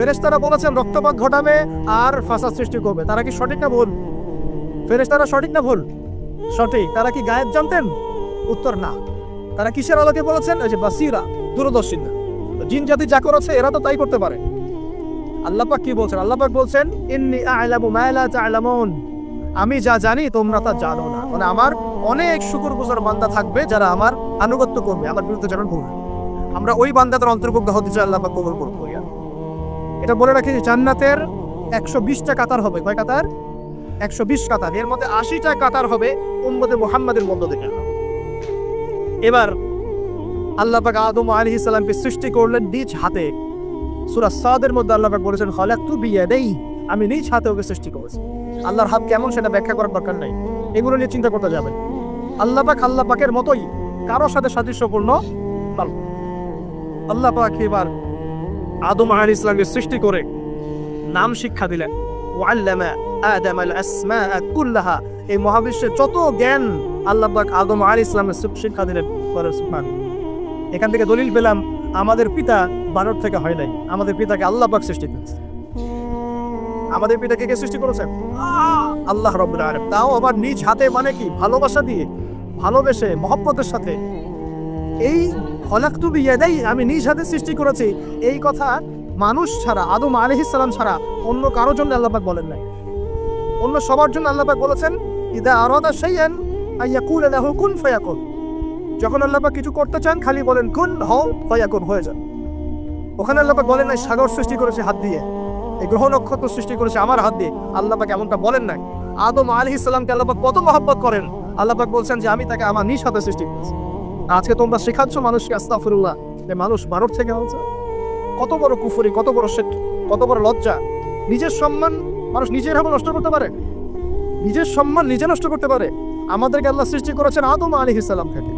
ফেরেশতারা বলেছেন, রক্তপাত ঘটাবে আর ফাসাদ সৃষ্টি করবে। তারা কি সঠিক না ভুল? ফেরেশতারা সঠিক না ভুল? সঠিক। তারা কি গায়েব জানতেন? উত্তর না। তারা কিসের আলোকে বলেছেন? ওই যে বাসিরা দূরদর্শী জিন জাতি যা করেছে, এরা তো তাই করতে পারে। আল্লাপাক কি বলছেন? আল্লাপাক বলছেন, ইন্নি আ'লামু আমি যা জানি, তোমরা তা জানো না। মানে আমার অনেক শুকরগুজার বান্দা থাকবে যারা আমার আনুগত্য করবে, আমার বিরুদ্ধে ভুল আমরা ওই বান্দাদের অন্তর্ভুক্ত হতে চাই, আল্লাহ পাক কবুল করুন করিয়া এটা বলে রাখি জান্নাতের একশো বিশটা কাতার হবে। কয় কাতার? একশো বিশ কাতার। এর মধ্যে আশিটা কাতার হবে উম্মদে মোহাম্মদের মধ্য থেকে। এবার আল্লাহ পাক আদম আলী ইসলামকে সৃষ্টি করলেন নিজ হাতে। সুরা সাদের মধ্যে আল্লাহ পাক বলেছেন হলাক তু বিয়ে দেই আমি নিজ হাতে ওকে সৃষ্টি করেছি। আল্লাহর হাত কেমন সেটা ব্যাখ্যা করার দরকার নাই। এগুলো নিয়ে চিন্তা করতে যাবেন। আল্লাহ পাক আল্লাহ পাকের মতোই কারোর সাথে সাদৃশ্যপূর্ণ। আল্লাহ পাক এবার আদম আলী ইসলামকে সৃষ্টি করে নাম শিক্ষা দিলেন। ওয়াল্লামা আদম আল আসমাআ কুল্লাহা। এই মহাবিশ্বের যত জ্ঞান আল্লাহ পাক আদম আলী ইসলামের শিক্ষা দিলেন এখান থেকে দলিল পেলাম, আমাদের পিতা বানর থেকে হয় নাই। আমাদের পিতাকে আল্লাহ সৃষ্টি করেছে। আমাদের পিতাকে কে সৃষ্টি করেছেন আল্লাহ রব্বুল তাও আবার নিজ হাতে মানে কি? ভালোবাসা দিয়ে, ভালোবেসে, মহব্বতের সাথে। এই খলাক্তু বিয়াদাই আমি নিজ হাতে সৃষ্টি করেছি। এই কথা মানুষ ছাড়া, আদম আলাইহিস সালাম ছাড়া অন্য কারোর জন্য আল্লাহ পাক বলেন নাই। অন্য সবার জন্য আল্লাহ পাক বলেছেন, ইদা আইয়াকুল লাহু কুন যখন আল্লাপাক কিছু করতে চান, খালি বলেন, কুন হও, ফায়াকুন হয়ে যান। ওখানে আল্লাপাক বলেন নাই, সাগর সৃষ্টি করেছে হাত দিয়ে। এই গ্রহ নক্ষত্র সৃষ্টি করেছে আমার হাত দিয়ে। আল্লাহ পাক এমনটা বলেন নাই। আদম আলাইহিস সালামকে আল্লাহ পাক কত মহব্বত করেন। আল্লাহ পাক বলছেন যে, আমি তাকে আমার নিজ হাতে সৃষ্টি করেছি। আজকে তোমরা শেখাচ্ছ মানুষকে আস্তাফিরুল্লাহ যে মানুষ মানব থেকে হচ্ছে কত বড় কুফরি, কত বড় শেখ কত বড় লজ্জা। নিজের সম্মান মানুষ নিজের ভাবে নষ্ট করতে পারে। নিজের সম্মান নিজে নষ্ট করতে পারে। আমাদেরকে আল্লাহ সৃষ্টি করেছেন আদম আলী ইসলাম থেকে।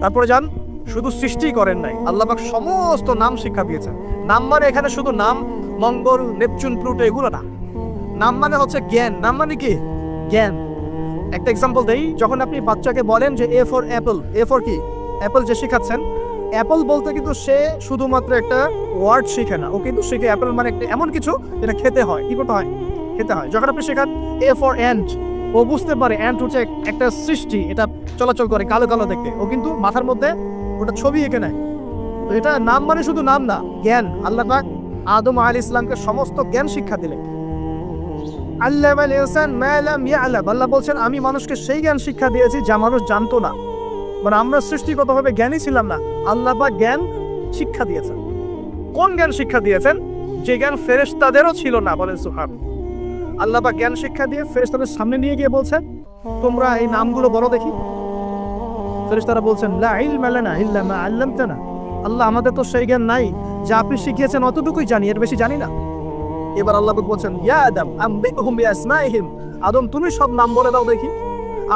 তারপরে যান, শুধু সৃষ্টি করেন নাই আল্লাহবাক সমস্ত নাম শিক্ষা দিয়েছেন। নাম মানে এখানে শুধু নাম, মঙ্গল, নেপচুন, প্লুটো, এগুলো না। নাম মানে হচ্ছে জ্ঞান। নাম মানে কি? জ্ঞান। একটা এক্সাম্পল দেই, যখন আপনি বাচ্চাকে বলেন যে A for apple A for কি? অ্যাপল যে শেখাচ্ছেন অ্যাপল বলতে কিন্তু সে শুধুমাত্র একটা ওয়ার্ড শিখে না, ও কিন্তু শিখে অ্যাপল মানে একটা এমন কিছু যেটা খেতে হয়, কি করতে হয়? খেতে হয়। যখন আপনি শেখান এ ফর অ্যান্ড ও বুঝতে পারে অ্যান্ড হচ্ছে একটা সৃষ্টি, এটা চলাচল করে কালো কালো দেখতে। ও কিন্তু মাথার মধ্যে ওটা ছবি এঁকে নেয়। তো এটা নাম মানে শুধু নাম না, জ্ঞান। আল্লাহ আদম আলী ইসলামকে সমস্ত জ্ঞান শিক্ষা দিলেন। আল্লাহ বলছেন, আমি মানুষকে সেই জ্ঞান শিক্ষা দিয়েছি যা মানুষ জানতো না। মানে আমরা সৃষ্টিগতভাবে জ্ঞানী ছিলাম না। আল্লাহ পাক জ্ঞান শিক্ষা দিয়েছেন। কোন জ্ঞান শিক্ষা দিয়েছেন? যে জ্ঞান ফেরেশতাদেরও ছিল না। বলেন সুহান আল্লাহ পাক জ্ঞান শিক্ষা দিয়ে ফেরেশতাদের সামনে নিয়ে গিয়ে বলছেন, তোমরা এই নামগুলো বলো দেখি। ফেরেশতারা বলছেন আল্লাহ, আমাদের তো সেই জ্ঞান নাই। যা আপনি শিখিয়েছেন অতটুকুই জানি, এর বেশি জানি না। এবার আল্লাহ বলছেন, ইয়া আদম আদম, তুমি সব নাম বলে দাও দেখি।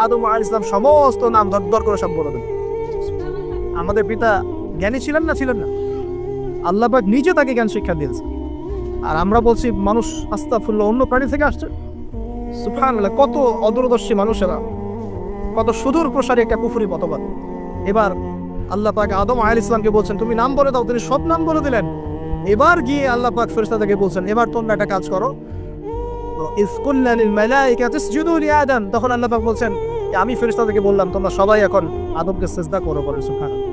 আদম আলাইহিস ইসলাম সমস্ত নাম দর করে সব বলে দেন আমাদের পিতা জ্ঞানী ছিলেন না ছিলেন না। আল্লাহ নিজে তাকে জ্ঞান শিক্ষা দিয়েছে। আর আমরা বলছি, মানুষ আস্তাফুল্লাহ অন্য প্রাণী থেকে আসছে। সুবহানাল্লাহ, কত অদূরদর্শী মানুষেরা, কত সুদূর প্রসারী একটা কুফুরি মতবাদ। এবার আল্লাহ পাক আদম আলাইহিস ইসলামকে বলছেন, তুমি নাম বলে দাও। তিনি সব নাম বলে দিলেন। এবার গিয়ে আল্লাহ পাক ফেরেশতাদেরকে বলছেন, এবার তোমরা একটা কাজ করো। তখন আল্লাহ পাক বলছেন, আমি ফেরেশতাদেরকে বললাম, তোমরা সবাই এখন আদমকে সিজদা করো বলে, সুবহানাল্লাহ।